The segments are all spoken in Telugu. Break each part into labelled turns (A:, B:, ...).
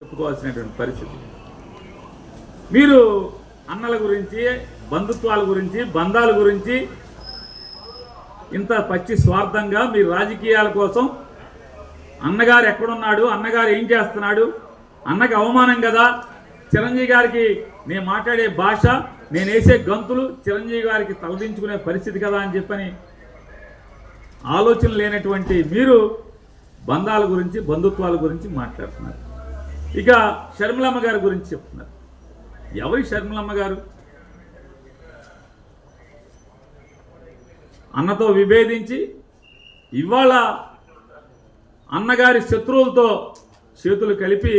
A: చెప్పుకోవాల్సినటువంటి పరిస్థితి. మీరు అన్నల గురించి బంధుత్వాల గురించి బంధాల గురించి ఇంత పచ్చి స్వార్థంగా మీ రాజకీయాల కోసం అన్నగారు ఎక్కడున్నాడు అన్నగారు ఏం చేస్తున్నాడు అన్నకి అవమానం కదా? చిరంజీవి గారికి నేను మాట్లాడే భాష నేను వేసే గంతులు చిరంజీవి గారికి తలదించుకునే పరిస్థితి కదా అని చెప్పని ఆలోచన లేనటువంటి మీరు బంధాల గురించి బంధుత్వాల గురించి మాట్లాడుతున్నారు. ఇక షర్మిలమ్మ గారి గురించి చెప్తున్నారు. ఎవరి షర్మిలమ్మ గారు? అన్నతో విభేదించి ఇవాళ అన్నగారి శత్రువులతో చేతులు కలిపి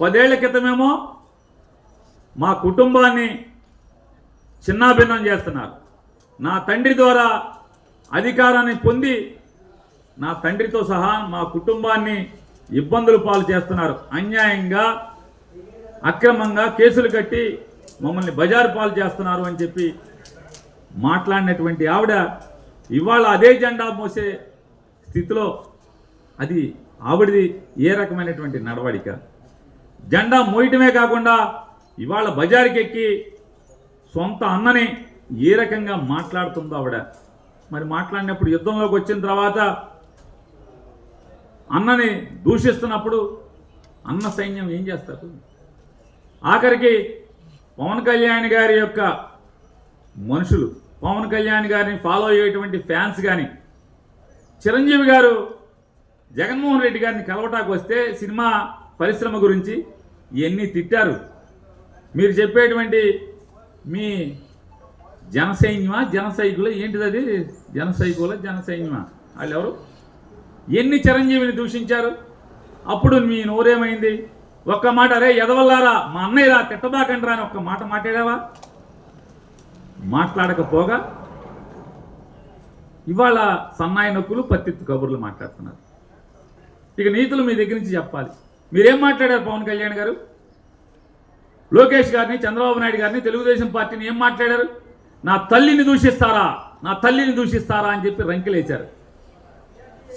A: పదేళ్ళ క్రితమేమో మా కుటుంబాన్ని చిన్నాభిన్నం చేస్తున్నారు. నా తండ్రి ద్వారా అధికారాన్ని పొంది నా తండ్రితో సహా మా కుటుంబాన్ని ఇబ్బందులు పాలు చేస్తున్నారు. అన్యాయంగా అక్రమంగా కేసులు కట్టి మమ్మల్ని బజారు పాలు చేస్తున్నారు అని చెప్పి మాట్లాడినటువంటి ఆవిడ ఇవాళ అదే జెండా మోసే స్థితిలో అది ఆవిడది ఏ రకమైనటువంటి నడవడిక? జెండా మోయటమే కాకుండా ఇవాళ బజారుకి ఎక్కి సొంత అన్నని ఏ రకంగా మాట్లాడుతుందో ఆవిడ? మరి మాట్లాడినప్పుడు యుద్ధంలోకి వచ్చిన తర్వాత అన్నని దూషిస్తున్నప్పుడు అన్న సైన్యం ఏం చేస్తారు? ఆఖరికి పవన్ కళ్యాణ్ గారి యొక్క మనుషులు పవన్ కళ్యాణ్ గారిని ఫాలో అయ్యేటువంటి ఫ్యాన్స్ కానీ చిరంజీవి గారు జగన్మోహన్ రెడ్డి గారిని కలవటానికి వస్తే సినిమా పరిశ్రమ గురించి ఇవన్నీ తిట్టారు. మీరు చెప్పేటువంటి మీ జనసైన్యమా జనసైకుల? ఏంటిది అది జనసైకుల జనసైన్యమా? వాళ్ళు ఎవరు ఎన్ని చిరంజీవిని దూషించారు? అప్పుడు మీ నోరేమైంది? ఒక్క మాట అరే ఎదవల్లారా మా అన్నయ్యరా తిట్టబాకండ్రా అని ఒక్క మాట మాట్లాడావా? మాట్లాడకపోగా ఇవాళ సన్నాయి నొక్కులు పత్తిత్తు కబుర్లు మాట్లాడుతున్నారు. ఇక నీతులు మీ దగ్గర నుంచి చెప్పాలి. మీరేం మాట్లాడారు పవన్ కళ్యాణ్ గారు? లోకేష్ గారిని చంద్రబాబు నాయుడు గారిని తెలుగుదేశం పార్టీని ఏం మాట్లాడారు? నా తల్లిని దూషిస్తారా నా తల్లిని దూషిస్తారా అని చెప్పి రంకెలేశారు.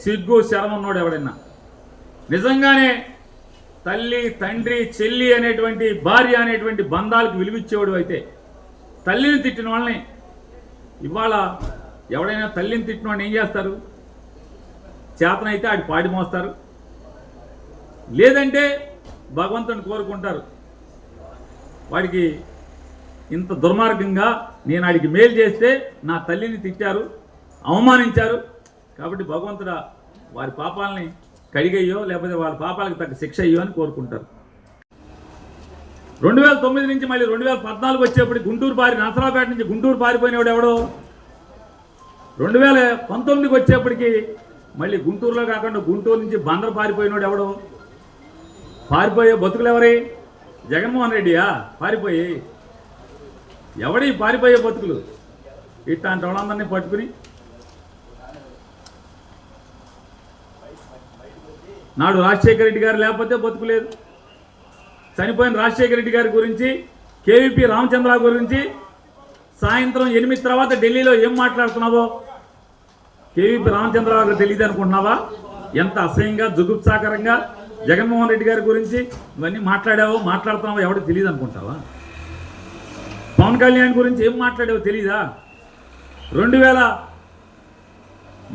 A: సిగ్గు శరమన్నోడు ఎవడన్నా? నిజంగానే తల్లి తండ్రి చెల్లి అనేటువంటి భార్య అనేటువంటి బంధాలకు విలువిచ్చేవాడు అయితే తల్లిని తిట్టిన వాళ్ళని ఇవాళ ఎవడైనా తల్లిని తిట్టిన వాడిని ఏం చేస్తారు? చేతనైతే ఆడి పాడి మోస్తారు. లేదంటే భగవంతుని కోరుకుంటారు. వాడికి ఇంత దుర్మార్గంగా నేను ఆడికి మేలు చేస్తే నా తల్లిని తిట్టారు అవమానించారు కాబట్టి భగవంతుడు వారి పాపాలని కడిగయ్యో లేకపోతే వాళ్ళ పాపాలకు తగ్గ శిక్ష అయ్యో అని కోరుకుంటారు. రెండు వేల తొమ్మిది నుంచి మళ్ళీ రెండు వేల పద్నాలుగు వచ్చేప్పుడు గుంటూరు పారి నసరాపేట నుంచి గుంటూరు పారిపోయినవాడు ఎవడో? రెండు వేల పంతొమ్మిదికి వచ్చేప్పటికి మళ్ళీ గుంటూరులో కాకుండా గుంటూరు నుంచి బందరు పారిపోయినోడు ఎవడో? పారిపోయే బతుకులు ఎవరి? జగన్మోహన్ రెడ్డియా? పారిపోయి. ఎవడి పారిపోయే బతుకులు? ఇట్లాంటి వాళ్ళందరినీ పట్టుకుని నాడు రాజశేఖర రెడ్డి గారు లేకపోతే బతుకులేదు. చనిపోయిన రాజశేఖర రెడ్డి గారి గురించి కేవీపీ రామచంద్ర గురించి సాయంత్రం ఎనిమిది తర్వాత ఢిల్లీలో ఏం మాట్లాడుతున్నావో కేవీపీ రామచంద్రరావు గారు తెలియదు అనుకుంటున్నావా? ఎంత అసహ్యంగా జుగుప్సాకరంగా జగన్మోహన్ రెడ్డి గారి గురించి ఇవన్నీ మాట్లాడావో మాట్లాడుతున్నావో ఎవరికి తెలియదు అనుకుంటావా? పవన్ కళ్యాణ్ గురించి ఏం మాట్లాడావో తెలీదా? రెండు వేల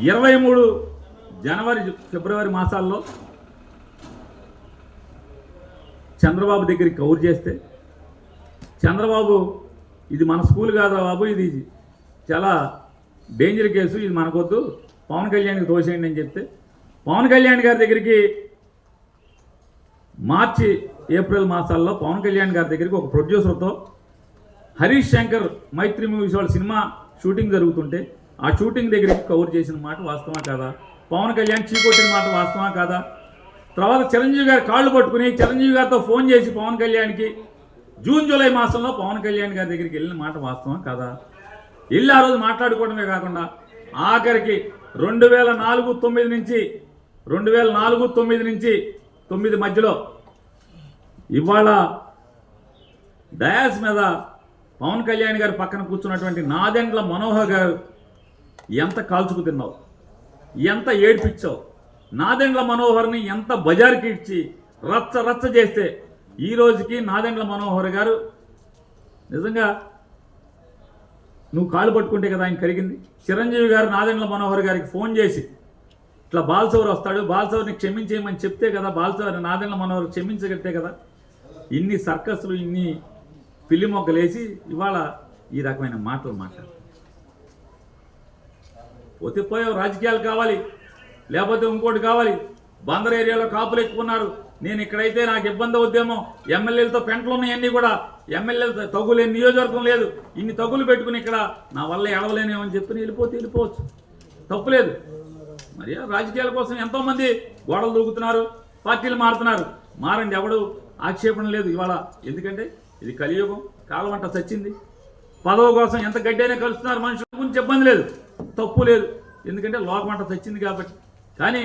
A: ఇరవై మూడు జనవరి ఫిబ్రవరి మాసాల్లో చంద్రబాబు దగ్గరికి కౌరు చేస్తే చంద్రబాబు ఇది మన స్కూల్ కాదురా బాబు ఇది చాలా డేంజర్ కేసు ఇది మనకొద్దు పవన్ కళ్యాణ్కి తోసేయండి అని చెప్తే పవన్ కళ్యాణ్ గారి దగ్గరికి మార్చి ఏప్రిల్ మాసాల్లో పవన్ కళ్యాణ్ గారి దగ్గరికి ఒక ప్రొడ్యూసర్తో హరీష్ శంకర్ మైత్రి మూవీస్ వాళ్ళ సినిమా షూటింగ్ జరుగుతుంటే ఆ షూటింగ్ దగ్గరికి కవర్ చేసిన మాట వాస్తవా కాదా? పవన్ కళ్యాణ్ చీకొట్టిన మాట వాస్తవా కాదా? తర్వాత చిరంజీవి గారి కాళ్ళు పట్టుకుని చిరంజీవి గారితో ఫోన్ చేసి పవన్ కళ్యాణ్కి జూన్ జూలై మాసంలో పవన్ కళ్యాణ్ గారి దగ్గరికి వెళ్ళిన మాట వాస్తవం కదా? వెళ్ళి ఆ రోజు మాట్లాడుకోవడమే కాకుండా ఆఖరికి రెండు వేల నాలుగు తొమ్మిది నుంచి రెండు వేల నాలుగు తొమ్మిది నుంచి తొమ్మిది మధ్యలో ఇవాళ డయాస్ మీద పవన్ కళ్యాణ్ గారి పక్కన కూర్చున్నటువంటి నాదెండ్ల మనోహర్ గారు ఎంత కాల్చుకు తిన్నావు? ఎంత ఏడ్పించావు నాదెండ్ల మనోహర్ని ఎంత బజార్కి ఇచ్చి రచ్చ రచ్చ చేస్తే ఈ రోజుకి నాదెండ్ల మనోహర్ గారు నిజంగా నువ్వు కాలు పట్టుకుంటే కదా ఆయన కరిగింది. చిరంజీవి గారు నాదెండ్ల మనోహర్ గారికి ఫోన్ చేసి ఇట్లా బాల్సవర్ వస్తాడు బాల్సవర్ని క్షమించేయమని చెప్తే కదా బాలసౌర్ నాదెండ్ల మనోహర్ క్షమించగట్టే కదా. ఇన్ని సర్కస్లు ఇన్ని పిల్లి మొగ్గలేసి ఇవాళ ఈ రకమైన మాటలు మాట్లాడు. పోతే పోయావు రాజకీయాలు కావాలి. లేకపోతే ఇంకోటి కావాలి. బందర్ ఏరియాలో కాపులు ఎక్కున్నారు నేను ఇక్కడైతే నాకు ఇబ్బంది అవుద్దేమో. ఎమ్మెల్యేలతో పెంటలు ఉన్నాయన్నీ కూడా. ఎమ్మెల్యేలతో తగులేని నియోజకవర్గం లేదు. ఇన్ని తగులు పెట్టుకుని ఇక్కడ నా వల్ల ఎడవలేనేమని చెప్పి వెళ్ళిపోతే వెళ్ళిపోవచ్చు. తప్పులేదు మరి రాజకీయాల కోసం ఎంతోమంది గోడలు దూకుతున్నారు పార్టీలు మారుతున్నారు. మారండి ఎవడు? ఆక్షేపణ లేదు ఇవాళ. ఎందుకంటే ఇది కలియుగం. కాలం అంట చచ్చింది పదవి కోసం ఎంత గడ్డైనా కలుస్తున్నారు మనుషుల గురించి ఇబ్బంది లేదు. తప్పు లేదు. ఎందుకంటే లోకమంట చచ్చింది కాబట్టి. కానీ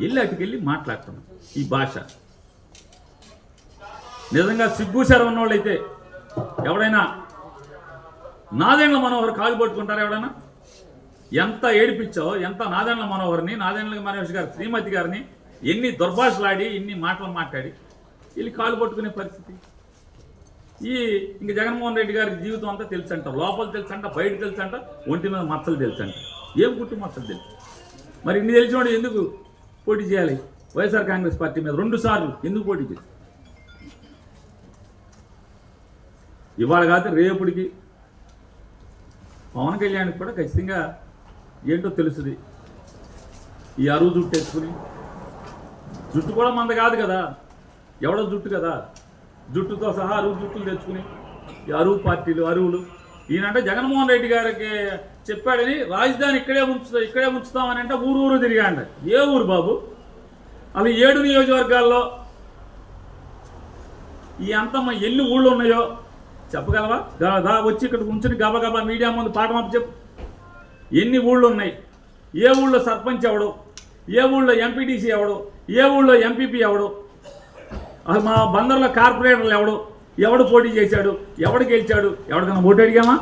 A: వెళ్ళి అటుకెళ్ళి మాట్లాడుతున్నాం ఈ భాష. నిజంగా సిగ్గుసారి ఉన్నవాళ్ళైతే ఎవడైనా నాదేండ్ల మనోహర్ కాలు పట్టుకుంటారా ఎవడైనా? ఎంత ఏడిపించో ఎంత నాదెండ్ల మనోహర్ని నాదెండ్ల మనోహర్ గారి శ్రీమతి గారిని ఎన్ని దుర్భాషలాడి ఎన్ని మాటలు మాట్లాడి వీళ్ళు కాలు పట్టుకునే పరిస్థితి. ఈ ఇంక జగన్మోహన్ రెడ్డి గారి జీవితం అంతా తెలుసంట లోపల తెలుసంట బయట తెలుసంట ఒంటి మీద మచ్చలు తెలుసంట. ఏం గుట్టు మచ్చలు తెలుసు? మరి ఇన్ని తెలిసినోడు ఎందుకు పోటీ చేయాలి? వైఎస్ఆర్ కాంగ్రెస్ పార్టీ మీద రెండు సార్లు ఎందుకు పోటీ చేయాలి? ఇవాళ కాదు రేపటికి పవన్ కళ్యాణ్కి కూడా ఖచ్చితంగా ఏంటో తెలుసుది. ఈ అరువు జుట్టు వేసుకుని జుట్టు కూడా మంద కాదు కదా. ఎవడో జుట్టు కదా. జుట్టుతో సహా అరువు జుట్టులు తెచ్చుకుని ఈ అరువు పార్టీలు అరువులు ఈయనంటే జగన్మోహన్ రెడ్డి గారికి చెప్పాడని రాజధాని ఇక్కడే ఉంచుతా ఇక్కడే ఉంచుతామని అంటే ఊరు ఊరు తిరిగాండ. ఏ ఊరు బాబు? అది ఏడు నియోజకవర్గాల్లో ఈ అంతమ్మ ఎన్ని ఊళ్ళు ఉన్నాయో చెప్పగలవా? దా- దా వచ్చి ఇక్కడ ఉంచుని గబగబా మీడియా ముందు పాఠం చెప్పు. ఎన్ని ఊళ్ళు ఉన్నాయి? ఏ ఊళ్ళో సర్పంచ్ ఎవడు? ఏ ఊళ్ళో ఎంపీటీసీ ఎవడు? ఏ ఊళ్ళో ఎంపీపీ ఎవడు? అది మా బందర్లో కార్పొరేటర్లు ఎవడు? ఎవడు పోటీ చేశాడు? ఎవడు గెలిచాడు? ఎవరికైనా ఓటు అడిగామా?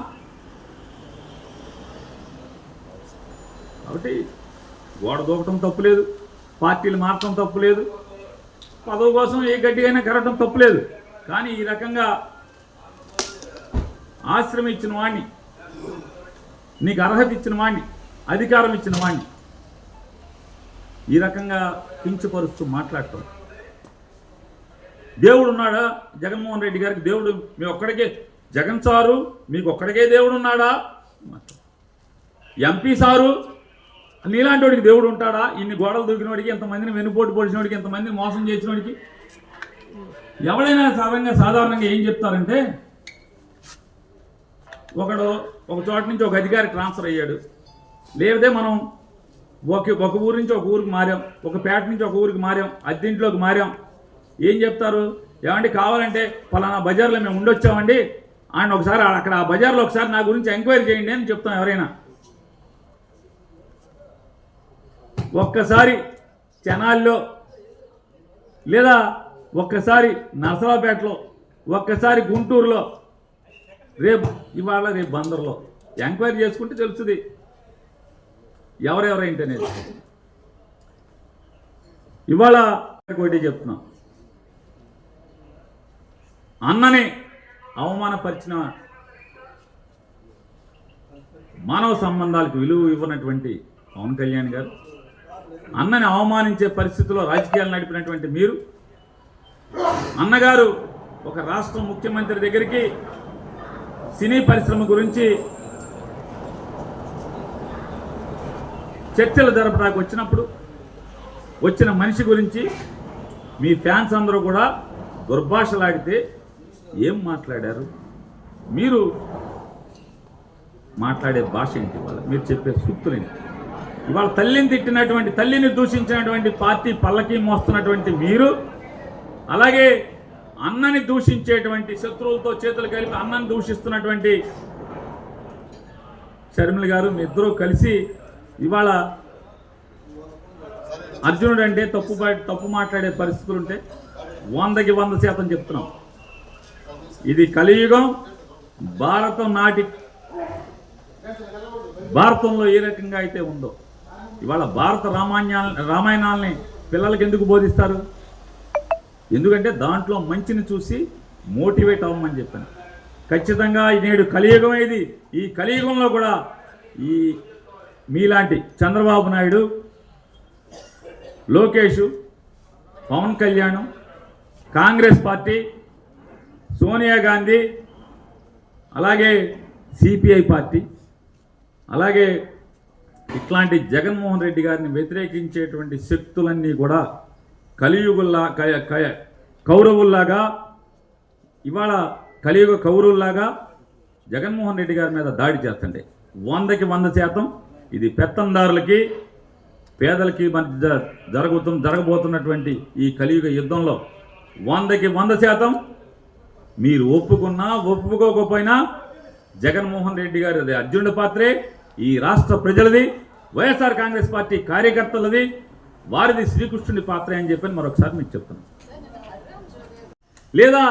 A: కాబట్టి గోడ దూకటం తప్పులేదు పార్టీలు మార్చడం తప్పులేదు పదవి కోసం ఏ గట్టిగైనా కరగటం తప్పులేదు కానీ ఈ రకంగా ఆశ్రమం ఇచ్చిన వాణ్ణి నీకు అర్హత ఇచ్చిన వాణ్ణి అధికారం ఇచ్చిన వాణ్ణి ఈ రకంగా కించపరుస్తూ మాట్లాడటం. దేవుడు ఉన్నాడా జగన్మోహన్ రెడ్డి గారికి దేవుడు మీ ఒక్కడికే. జగన్ సారు మీకు ఒక్కడికే దేవుడు ఉన్నాడా ఎంపీ సారు నీలాంటి వాడికి దేవుడు ఉంటాడా? ఇన్ని గోడలు దూకినోడికి ఎంతమందిని వెనుపోటు పొడిచినోడికి ఎంతమందిని మోసం చేసినోడికి. ఎవడైనా సాధారణంగా సాధారణంగా ఏం చెప్తారంటే ఒకడు ఒక చోట నుంచి ఒక అధికారి ట్రాన్స్ఫర్ అయ్యాడు. లేదే మనం ఒక ఒక ఊరు నుంచి ఒక ఊరికి మారాం. ఒక పేట నుంచి ఒక ఊరికి మారాం. అద్దెంట్లోకి మారాం. ఏం చెప్తారు? ఏమండి కావాలంటే ఫలానా బజార్లో మేము ఉండొచ్చామండి. ఆయన ఒకసారి అక్కడ ఆ బజార్లో ఒకసారి నా గురించి ఎంక్వైరీ చేయండి అని చెప్తాం ఎవరైనా. ఒక్కసారి చెనాల్లో లేదా ఒక్కసారి నర్సరావుపేటలో ఒక్కసారి గుంటూరులో రేపు ఇవాళ రేపు బందర్లో ఎంక్వైరీ చేసుకుంటే తెలుస్తుంది. ఎవరెవరైంటనేది. ఇవాళ ఒకటి చెప్తున్నాం. అన్నని అవమానపరిచిన మానవ సంబంధాలకు విలువ ఇవ్వనటువంటి పవన్ కళ్యాణ్ గారు అన్నని అవమానించే పరిస్థితిలో రాజకీయాలు నడిపినటువంటి మీరు అన్నగారు ఒక రాష్ట్ర ముఖ్యమంత్రి దగ్గరికి సినీ పరిశ్రమ గురించి చర్చలు జరపడానికి వచ్చినప్పుడు వచ్చిన మనిషి గురించి మీ ఫ్యాన్స్ అందరూ కూడా దుర్భాషలాడితే ఏం మాట్లాడారు? మీరు మాట్లాడే భాష ఏంటి ఇవాళ? మీరు చెప్పే సూక్తులు ఏంటి? ఇవాళ తల్లిని తిట్టినటువంటి తల్లిని దూషించినటువంటి పార్టీ పల్లకి మోస్తున్నటువంటి మీరు అలాగే అన్నని దూషించేటువంటి శత్రువులతో చేతులు కలిపి అన్నని దూషిస్తున్నటువంటి షర్మిల గారు మీ ఇద్దరూ కలిసి ఇవాళ అర్జునుడు అంటే తప్పు తప్పు మాట్లాడే పరిస్థితులు ఉంటే వందకి వంద శాతం చెప్తున్నాం. ఇది కలియుగం భారతం నాటి భారతంలో ఏ రకంగా అయితే ఉందో. ఇవాళ భారత రామాయణ రామాయణాలని పిల్లలకి ఎందుకు బోధిస్తారు? ఎందుకంటే దాంట్లో మంచిని చూసి మోటివేట్ అవ్వమని చెప్పాను. ఖచ్చితంగా ఈ నేడు కలియుగం ఇది. ఈ కలియుగంలో కూడా ఈ మీలాంటి చంద్రబాబు నాయుడు లోకేష్ పవన్ కళ్యాణ్ కాంగ్రెస్ పార్టీ సోనియా గాంధీ అలాగే సిపిఐ పార్టీ అలాగే ఇట్లాంటి జగన్మోహన్ రెడ్డి గారిని వ్యతిరేకించేటువంటి శక్తులన్నీ కూడా కలియుగుల్లా కౌరవుల్లాగా ఇవాళ కలియుగ కౌరవుల్లాగా జగన్మోహన్ రెడ్డి గారి మీద దాడి చేస్తుండే. వందకి వంద శాతం ఇది పెత్తందారులకి పేదలకి మధ్య జ- జరుగుతు జరగబోతున్నటువంటి ఈ కలియుగ యుద్ధంలో వందకి వంద శాతం మీరు ఒప్పుకున్నా ఒప్పుకోకపోయినా జగన్మోహన్ రెడ్డి గారి అది అర్జునుడి పాత్రే ఈ రాష్ట్ర ప్రజలది వైఎస్ఆర్ కాంగ్రెస్ పార్టీ కార్యకర్తలది వారిది శ్రీకృష్ణుడి పాత్రే అని చెప్పని మరొకసారి మీకు చెప్తున్నాను లేదా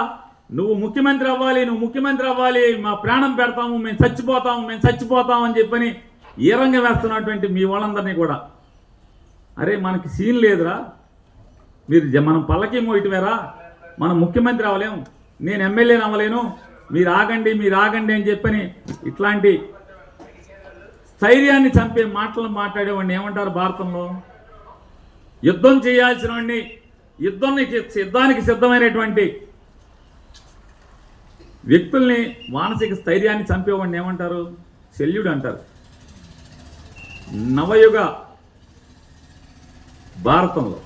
A: నువ్వు ముఖ్యమంత్రి అవ్వాలి నువ్వు ముఖ్యమంత్రి అవ్వాలి మా ప్రాణం పెడతాము మేము చచ్చిపోతాము మేము చచ్చిపోతాము అని చెప్పని ఈ రంగం వేస్తున్నటువంటి మీ వాళ్ళందరినీ కూడా. అరే మనకి సీన్ లేదురా. మీరు మనం పల్లకి మోయటమేరా? మనం ముఖ్యమంత్రి అవ్వలేము. నేను ఎమ్మెల్యేని అవ్వలేను. మీరు ఆగండి మీరు ఆగండి అని చెప్పని ఇట్లాంటి స్థైర్యాన్ని చంపే మాటలు మాట్లాడేవాడిని ఏమంటారు భారతంలో? యుద్ధం చేయాల్సిన వాడిని యుద్ధానికి యుద్ధానికి సిద్ధమైనటువంటి వ్యక్తుల్ని మానసిక స్థైర్యాన్ని చంపేవాడిని ఏమంటారు? శల్యుడు అంటారు. నవయుగ భారతంలో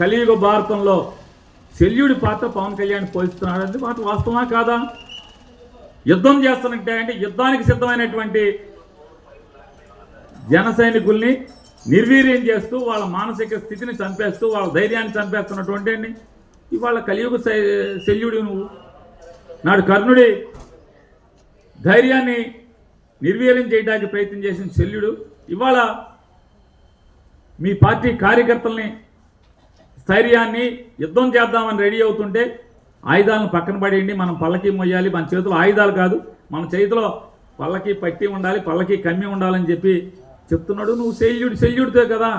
A: కలియుగ భారతంలో శల్యుడి పాత్ర పవన్ కళ్యాణ్ పోషిస్తున్నాడు అంటే మాట వాస్తవమా కాదా? యుద్ధం చేస్తున్నట్టే అంటే యుద్ధానికి సిద్ధమైనటువంటి జన సైనికుల్ని నిర్వీర్యం చేస్తూ వాళ్ళ మానసిక స్థితిని చంపేస్తూ వాళ్ళ ధైర్యాన్ని చంపేస్తున్నటువంటి అండి ఇవాళ కలియుగ శై- శల్యుడు నువ్వు. నాడు కర్ణుడి ధైర్యాన్ని నిర్వీర్యం చేయడానికి ప్రయత్నం చేసిన శల్యుడు. ఇవాళ మీ పార్టీ కార్యకర్తల్ని స్థైర్యాన్ని యుద్ధం చేద్దామని రెడీ అవుతుంటే ఆయుధాలను పక్కన పడేయండి మనం పల్లకి మొయ్యాలి మన చేతిలో ఆయుధాలు కాదు మన చేతిలో పల్లకి పట్టి ఉండాలి పల్లకి కమ్మి ఉండాలని చెప్పి చెప్తున్నాడు. నువ్వు శల్యుడు శల్యుడితో కదా.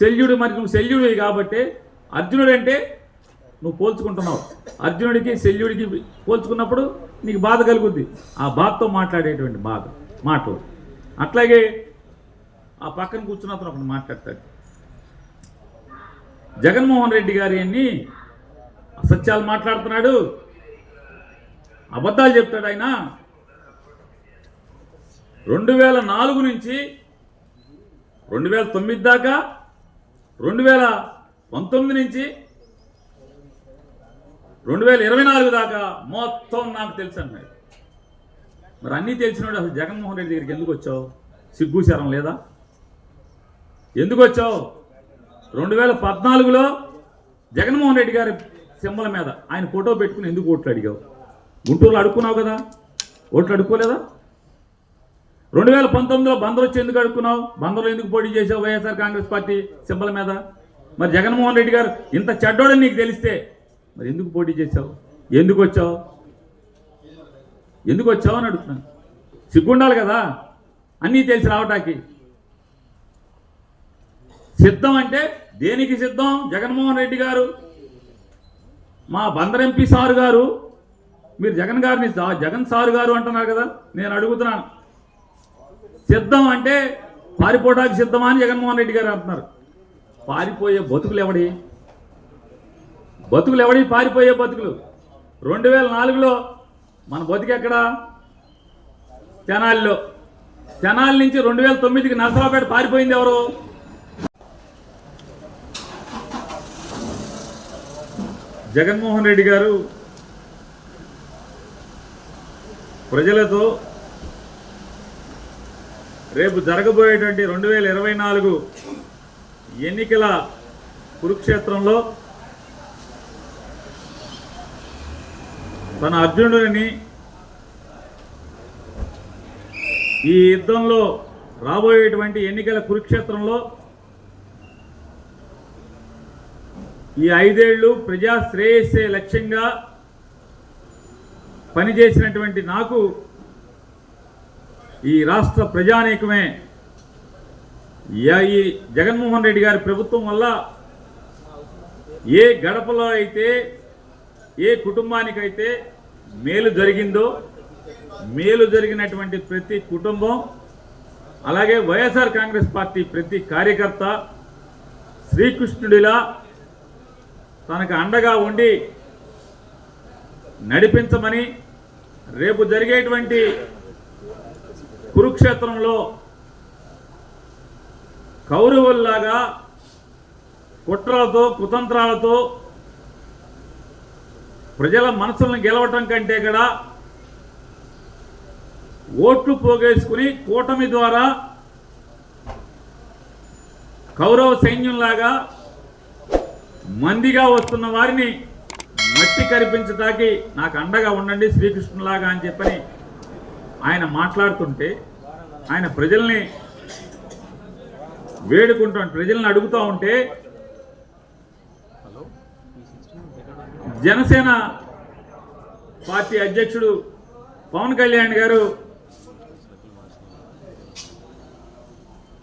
A: శల్యుడు మరి నువ్వు శల్యుడివి కాబట్టి అర్జునుడు అంటే నువ్వు పోల్చుకుంటున్నావు. అర్జునుడికి శల్యుడికి పోల్చుకున్నప్పుడు నీకు బాధ కలుగుద్ది. ఆ బాధతో మాట్లాడేటువంటి బాధ మాటలు. అట్లాగే ఆ పక్కన కూర్చున్న అతను ఒకడు మాట్లాడతాడు. జగన్మోహన్ రెడ్డి గారి అన్ని అసత్యాలు మాట్లాడుతున్నాడు. అబద్ధాలు చెప్తాడు ఆయన. రెండు వేల నాలుగు నుంచి రెండు వేల తొమ్మిది దాకా రెండు వేల పంతొమ్మిది నుంచి రెండు వేల ఇరవై నాలుగు దాకా మొత్తం నాకు తెలుసు అన్నాడు. మరి అన్నీ తెలిసినాడు అసలు జగన్మోహన్ రెడ్డి దగ్గరికి ఎందుకు వచ్చావు? సిగ్గు శరం లేదా? ఎందుకు వచ్చావు? రెండు వేల పద్నాలుగులో జగన్మోహన్ రెడ్డి గారి సింబల మీద ఆయన ఫోటో పెట్టుకుని ఎందుకు ఓట్లు అడిగావు? గుంటూరులో అడుక్కున్నావు కదా. ఓట్లు అడుక్కోలేదా? రెండు వేల పంతొమ్మిదిలో బందర్ వచ్చి ఎందుకు అడుక్కున్నావు? బందర్లో ఎందుకు పోటీ చేసావు వైఎస్ఆర్ కాంగ్రెస్ పార్టీ సింబల మీద? మరి జగన్మోహన్ రెడ్డి గారు ఇంత చెడ్డోడని నీకు తెలిస్తే మరి ఎందుకు పోటీ చేసావు ఎందుకు వచ్చావు? ఎందుకు వచ్చావు అని అడుగుతున్నాను. సిగ్గుండాలి కదా. అన్నీ తెలిసి రావటానికి. సిద్ధం అంటే దేనికి సిద్ధం? జగన్మోహన్ రెడ్డి గారు. మా బందర్ ఎంపీ సారు గారు. మీరు జగన్ గారిని జగన్ సారు గారు అంటున్నారు కదా నేను అడుగుతున్నాను. సిద్ధం అంటే పారిపోవడానికి సిద్ధమా అని జగన్మోహన్ రెడ్డి గారు అంటున్నారు. పారిపోయే బతుకులు ఎవడి? బతుకులు ఎవడి? పారిపోయే బతుకులు. రెండు వేల నాలుగులో మన బతుకు ఎక్కడ? తెనాలిలో. తెనాలి నుంచి రెండు వేల తొమ్మిదికి నరసరావుపేట పారిపోయింది ఎవరు? జగన్మోహన్ రెడ్డి గారు ప్రజలతో రేపు జరగబోయేటువంటి రెండు వేల ఇరవై నాలుగు ఎన్నికల కురుక్షేత్రంలో తన అర్జునుడిని ఈ యుద్ధంలో రాబోయేటువంటి ఎన్నికల కురుక్షేత్రంలో ఈ ఐదేళ్ళు ప్రజా శ్రేయస్సే లక్ష్యంగా పనిచేసినటువంటి నాకు ఈ రాష్ట్ర ప్రజానేకమే ఈ జగన్మోహన్ రెడ్డి గారి ప్రభుత్వం వల్ల ఏ గడపలో అయితే ఏ కుటుంబానికైతే మేలు జరిగిందో మేలు జరిగినటువంటి ప్రతి కుటుంబం అలాగే వైఎస్ఆర్ కాంగ్రెస్ పార్టీ ప్రతి కార్యకర్త శ్రీకృష్ణుడిలా తనకు అండగా ఉండి నడిపించమని రేపు జరిగేటువంటి కురుక్షేత్రంలో కౌరవుల్లాగా కుట్రలతో కుతంత్రాలతో ప్రజల మనసులను గెలవటం కంటే కూడా ఓట్లు పోగేసుకుని కూటమి ద్వారా కౌరవ సైన్యంలాగా మందిగా వస్తున్న వారిని మట్టి కరిపించటానికి నాకు అండగా ఉండండి శ్రీకృష్ణులాగా అని చెప్పని ఆయన మాట్లాడుతుంటే ఆయన ప్రజల్ని వేడుకుంటూ ప్రజల్ని అడుగుతూ ఉంటే జనసేన పార్టీ అధ్యక్షుడు పవన్ కళ్యాణ్ గారు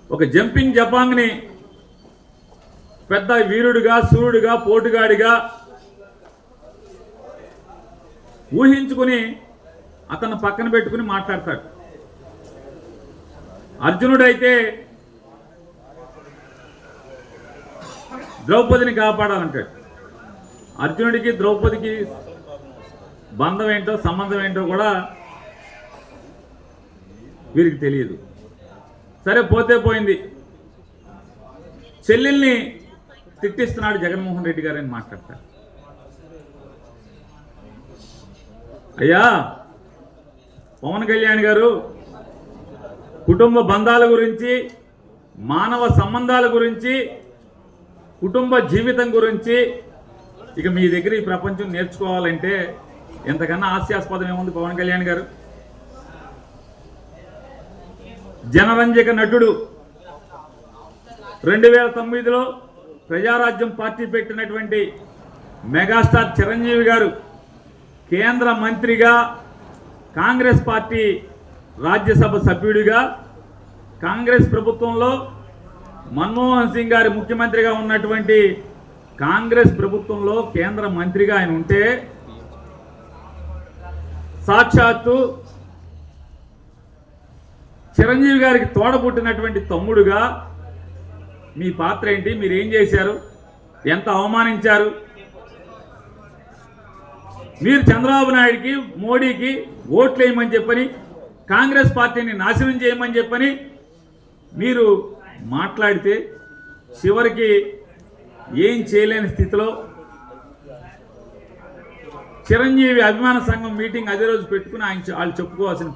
A: ఒక జంపింగ్ జపాంగ్ని పెద్ద వీరుడిగా సూర్యుడిగా పోటుగాడిగా ఊహించుకుని అతను పక్కన పెట్టుకుని మాట్లాడతాడు. అర్జునుడైతే ద్రౌపదిని కాపాడాలంటాడు. అర్జునుడికి ద్రౌపదికి బంధం ఏంటో సంబంధం ఏంటో కూడా వీరికి తెలియదు. సరే పోతే పోయింది. చెల్లెల్ని తిట్టిస్తున్నాడు జగన్మోహన్ రెడ్డి గారు అని మాట్లాడతారు. అయ్యా పవన్ కళ్యాణ్ గారు కుటుంబ బంధాల గురించి మానవ సంబంధాల గురించి కుటుంబ జీవితం గురించి ఇక మీ దగ్గర ఈ ప్రపంచం నేర్చుకోవాలంటే ఎంతకన్నా హాస్యాస్పదం ఏముంది పవన్ కళ్యాణ్ గారు? జనరంజక నటుడు రెండు వేల తొమ్మిదిలో ప్రజారాజ్యం పార్టీ పెట్టినటువంటి మెగాస్టార్ చిరంజీవి గారు కేంద్ర మంత్రిగా కాంగ్రెస్ పార్టీ రాజ్యసభ సభ్యుడిగా కాంగ్రెస్ ప్రభుత్వంలో మన్మోహన్ సింగ్ గారి ముఖ్యమంత్రిగా ఉన్నటువంటి కాంగ్రెస్ ప్రభుత్వంలో కేంద్ర మంత్రిగా ఆయన ఉంటే సాక్షాత్తు చిరంజీవి గారికి తోడబుట్టినటువంటి తమ్ముడుగా మీ పాత్ర ఏంటి? మీరు ఏం చేశారు? ఎంత అవమానించారు? మీరు చంద్రబాబు నాయుడికి మోడీకి ఓట్లు వేయమని చెప్పని కాంగ్రెస్ పార్టీని నాశనం చేయమని చెప్పని మీరు మాట్లాడితే చివరికి ఏం చేయలేని స్థితిలో చిరంజీవి అభిమాన సంఘం మీటింగ్ అదే రోజు పెట్టుకుని ఆయన వాళ్ళు చెప్పుకోవాల్సిన